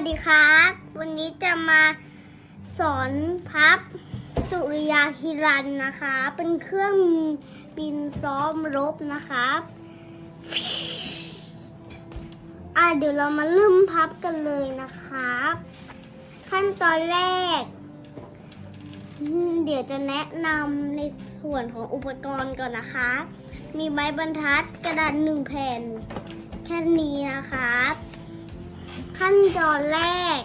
สวัสดีครับ วันนี้จะมาสอนพับสุริยาฮิรันนะคะ เป็นเครื่องบินซ้อมรบนะครับอะเดี๋ยวเรามาเริ่มพับกันเลยนะครับ ขั้นตอนแรก เดี๋ยวจะแนะนำในส่วนของอุปกรณ์ก่อนนะคะ มีไม้บรรทัดกระดาษหนึ่งแผ่น แค่นี้นะครับ ขั้นตอนแรก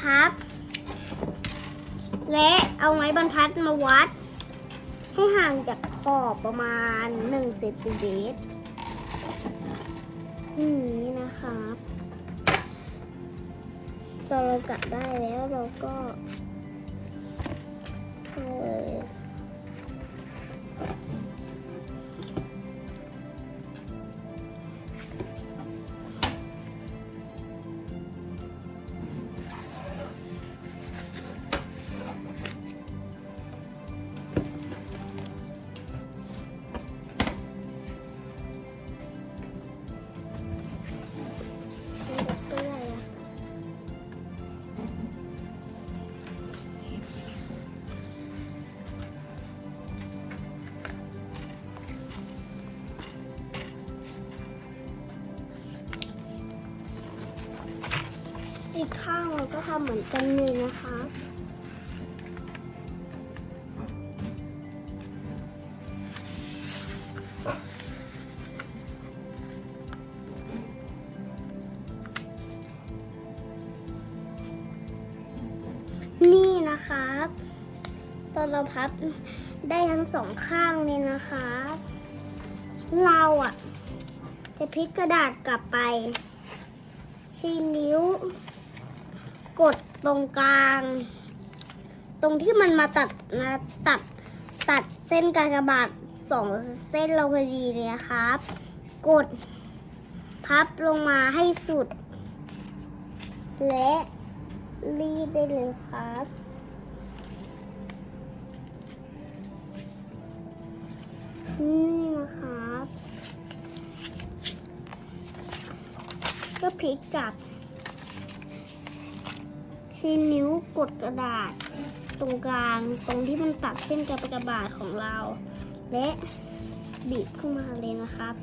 พับ และเอาไม้บรรทัดมาวัด ให้ห่างจากขอบประมาณ1เซนติเมตรนี่นะครับตอนเรากัดได้แล้วเราก็เอา อีกข้างเราก็ทำเหมือนกันเลยนะคะ นี่นะครับ ตอนเราพับได้ทั้งสองข้างเลยนะครับเราอะ จะพลิกกระดาษกลับไปชี้นิ้ว กดตรงกลาง ตรงที่มันมาตัดนะตัดตัดเส้นกากบาทสองเส้นเราพอดีเลยครับ กดพับลงมาให้สุด และรีดได้เลยครับนี่นะครับ ก็พลิกกลับ ช้นิ้วกดกระดาษ ตรงกลางตรงที่มันตัดเส้นกระกระบาดของเรา และบีบขึ้นมาเลยนะครับ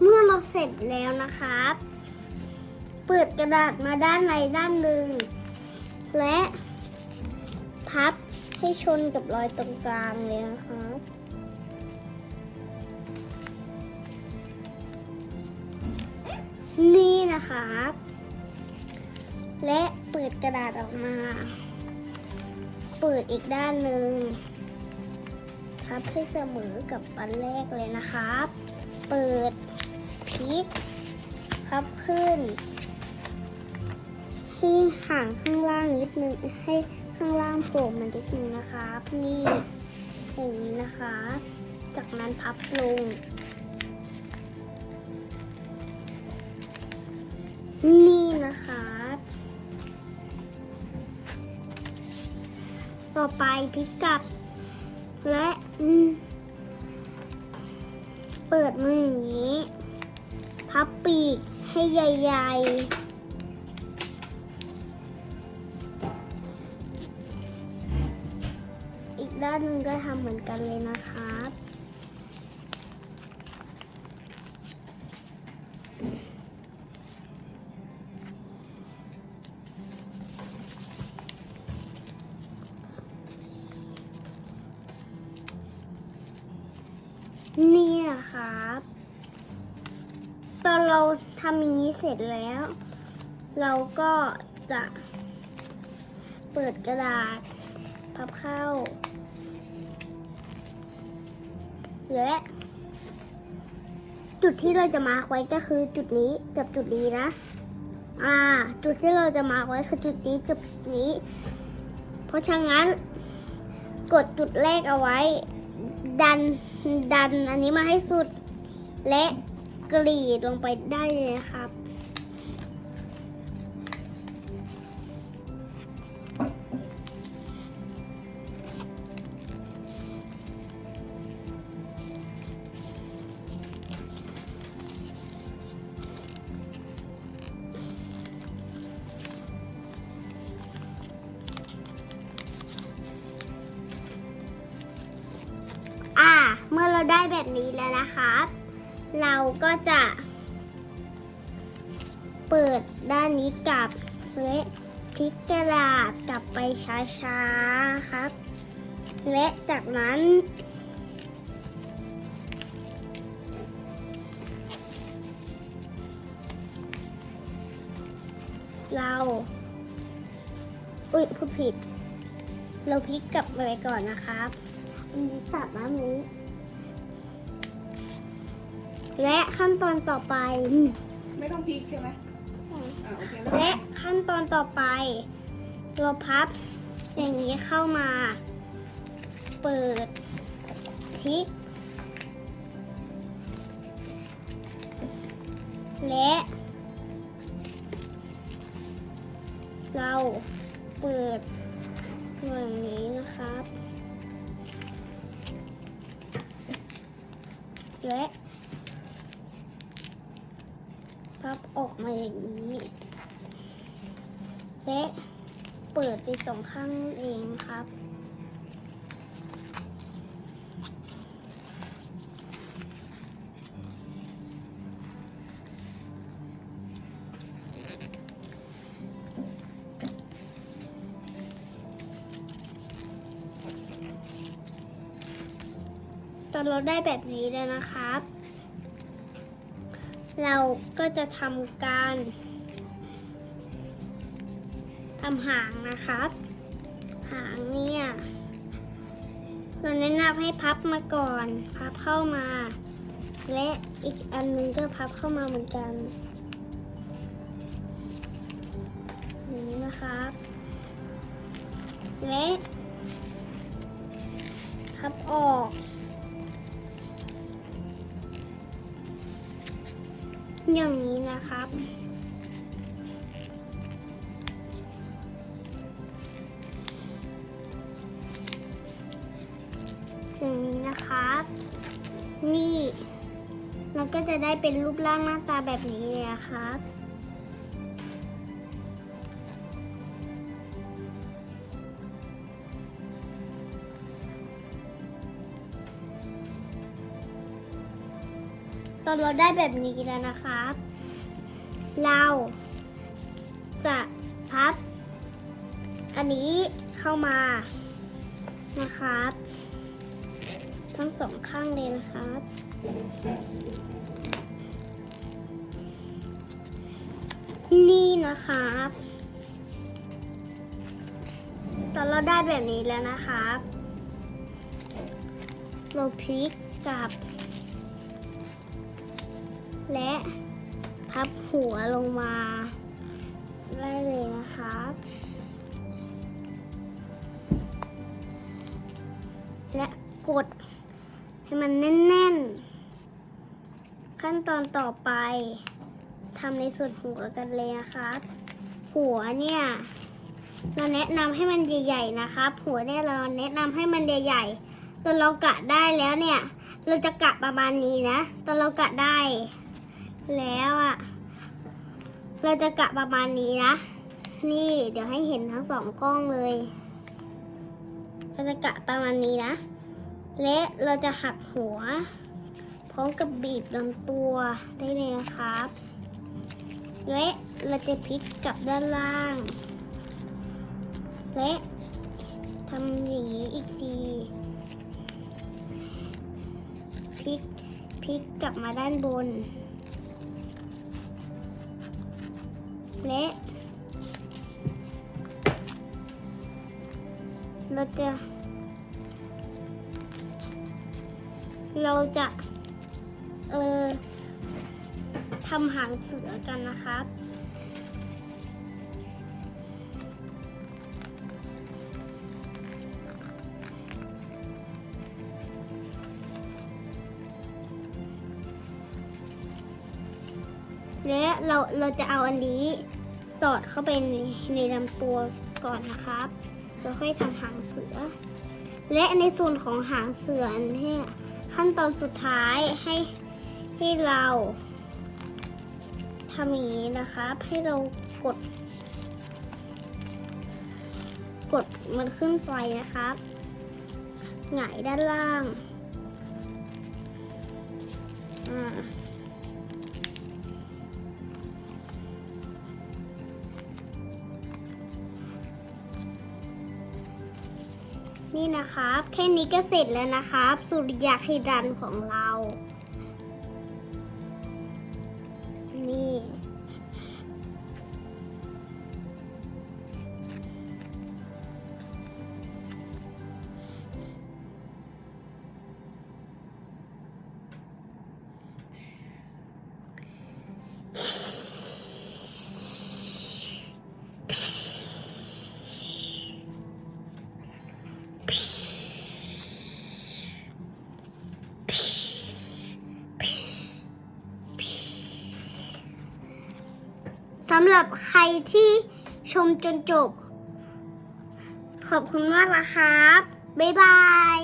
เมื่อเราเสร็จแล้วนะครับ เปิดกระดาษมาด้านในด้านหนึ่ง และพับให้ชนกับรอยตรงกลางเลยนะครับนี่นะครับ และเปิดกระดาษออกมา เปิดอีกด้านหนึ่งพับให้เสมอกับอันแรกเลยนะครับ เปิดพลิกพับขึ้น ให้ห่างข้างล่างนิดนึงให้ข้างล่างโผล่มานิดนึงนะครับ นี่อย่างนี้นะคะ จากนั้นพับลง นี่นะคะต่อไปพลิกกลับ และเปิดมืออย่างนี้ พับปีกให้ใหญ่ๆ ด้านนึงก็ทำเหมือนกันเลยนะครับนี่นะครับ ตอนเราทำอย่างนี้เสร็จแล้ว เราก็จะเปิดกระดาษพับเข้า และจุดที่เราจะมาไว้ก็คือจุดนี้กับจุดนี้นะ อ่า จุดที่เราจะมาไว้คือจุดนี้กับจุดนี้ เพราะฉะนั้น กดจุดแรกเอาไว้ ดันดันอันนี้มาให้สุด และกรีดลงไปได้เลยครับ ได้แบบนี้แล้วนะครับ เราก็จะ เปิดด้านนี้กลับและพลิกกระดาษกลับไปช้าๆครับ และจากนั้นเราอุ้ยพูดผิด เราพลิกกลับไปก่อนนะครับอันนี้ตัดน้ำนี้ และขั้นตอนต่อไป ไม่ต้องพลิกใช่ไหมอ่าโอเคแล้วและขั้นตอนต่อไป เราพับอย่างนี้เข้ามา เปิดพลิก และ เราเปิดอย่างนี้นะครับและพับออก มาอย่างนี้ และเปิดไปสองข้างเองครับ ตอนเราได้แบบนี้แล้วนะครับ เราก็จะทำการทำหางนะครับ หางเนี่ยเราแนะนำให้พับมาก่อน พับเข้ามา และอีกอันนึงก็พับเข้ามาเหมือนกันอย่างนี้นะครับ และพับออก อย่างนี้นะครับ อย่างนี้นะครับ นี่เราก็จะได้เป็นรูปร่างหน้าตาแบบนี้เลยครับ อนเราได้แบบนี้แล้วนะครับ เราจะพับ อันนี้เข้ามานะครับ ทั้งสองข้างเลยนะครับนี่นะครับตอนเราได้แบบนี้แล้วนะครับ เราพลิกกลับ และพับหัวลงมาได้เลยนะครับ และกดให้มันแน่น ๆ ขั้นตอนต่อไปทำในส่วนหัวกันเลยนะครับ หัวเนี่ยเราแนะนำให้มันใหญ่ๆนะครับ หัวเนี่ยเราแนะนำให้มันใหญ่ๆตอนเรากะได้แล้วเนี่ย เราจะกะประมาณนี้นะตอนเรากะได้ แล้วอะ เราจะกะประมาณนี้นะ นี่เดี๋ยวให้เห็นทั้งสองกล้องเลย เราจะกะประมาณนี้นะ และเราจะหักหัว พร้อมกับบีบลำตัวได้เลยนะครับ และเราจะพลิกกลับด้านล่าง และทำอย่างนี้อีกทีพลิกพลิกกลับมาด้านบน และเราจะ เราจะ เออทำหางเสือกันนะครับ และเราเราจะเอาอันนี้ สอดเข้าไปในในลำตัวก่อนนะครับแล้วค่อยทำหางเสือ และในส่วนของหางเสือเนี่ยขั้นตอนสุดท้ายให้ให้เราทำอย่างนี้นะครับ ให้เรากด กดมันขึ้นไปนะครับหงายด้านล่างอ่า นี่นะครับ แค่นี้ก็เสร็จแล้วนะครับ สุริยาคิรันของเรา หรับใครที่ชมจนจบ ขอบคุณมากนะครับ บ๊ายบาย